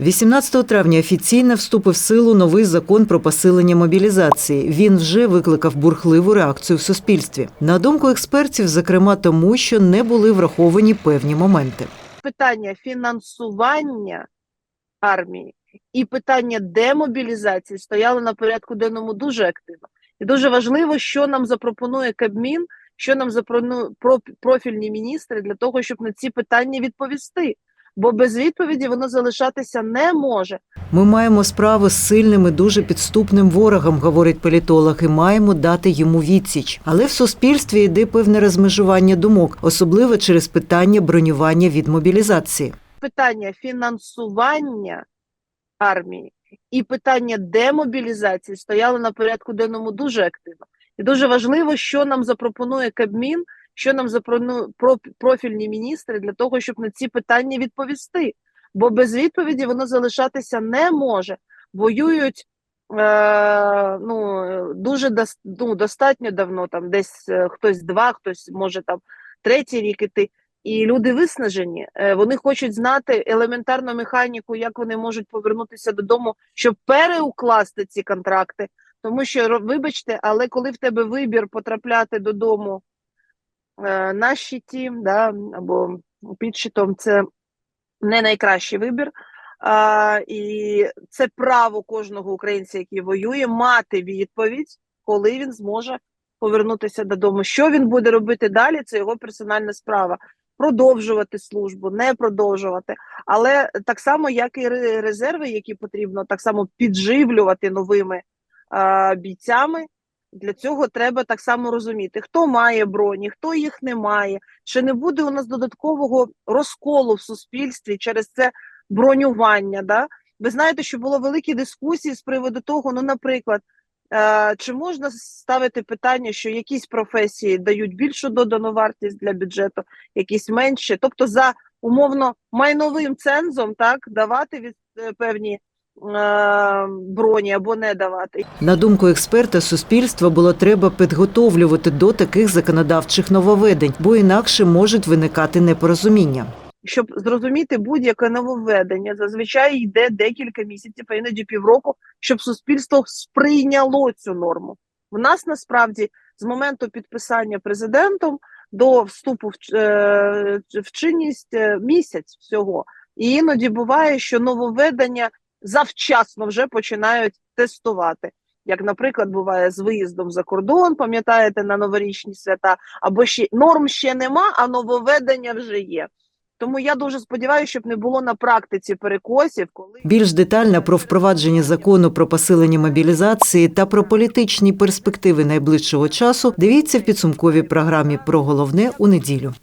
18 травня офіційно вступив в силу новий закон про посилення мобілізації. Він вже викликав бурхливу реакцію в суспільстві. На думку експертів, зокрема тому, що не були враховані певні моменти. питання фінансування армії і питання демобілізації стояло на порядку денному дуже активно. І дуже важливо, що нам запропонує Кабмін, що нам запропонує профільні міністри для того, щоб на ці питання відповісти. Бо без відповіді воно залишатися не може. Ми маємо справу з сильним і дуже підступним ворогом, говорить політолог, і маємо дати йому відсіч. Але в суспільстві йде певне розмежування думок, особливо через питання бронювання від мобілізації. Питання фінансування армії і питання демобілізації стояло на порядку денному дуже активно. І дуже важливо, що нам запропонує Кабмін, що нам запропонує про- профільні міністри для того, щоб на ці питання відповісти. Бо без відповіді воно залишатися не може. Воюють е, ну, дуже дос, ну, достатньо давно, там десь е, хтось два, хтось може там третій рік іти. І люди виснажені. Е, Вони хочуть знати елементарну механіку, як вони можуть повернутися додому, щоб переукласти ці контракти. Тому що, вибачте, але коли в тебе вибір потрапляти додому на щиті, да, або під щитом, це не найкращий вибір. А, і це право кожного українця, який воює, мати відповідь, коли він зможе повернутися додому. Що він буде робити далі? Це його персональна справа. Продовжувати службу, не продовжувати, але так само, як і резерви, які потрібно так само підживлювати новими а, бійцями. Для цього треба так само розуміти, хто має броні, хто їх не має, чи не буде у нас додаткового розколу в суспільстві через це бронювання. Да? Ви знаєте, що було великі дискусії з приводу того, ну, наприклад, е, чи можна ставити питання, що якісь професії дають більшу додану вартість для бюджету, якісь менше, тобто за умовно майновим цензом так давати від е, певні броні або не давати. На думку експерта, суспільство було треба підготовлювати до таких законодавчих нововведень, бо інакше можуть виникати непорозуміння. щоб зрозуміти будь-яке нововведення, зазвичай йде декілька місяців, а іноді півроку, щоб суспільство сприйняло цю норму. В нас насправді з моменту підписання президентом до вступу в, е, чинність е, місяць всього. І іноді буває, що нововведення завчасно вже починають тестувати. Як, наприклад, буває з виїздом за кордон, пам'ятаєте, на новорічні свята, або ще норм ще нема, а нововведення вже є. Тому я дуже сподіваюся, щоб не було на практиці перекосів, коли Більш детально про впровадження закону про посилення мобілізації та про політичні перспективи найближчого часу дивіться в підсумковій програмі про головне у неділю.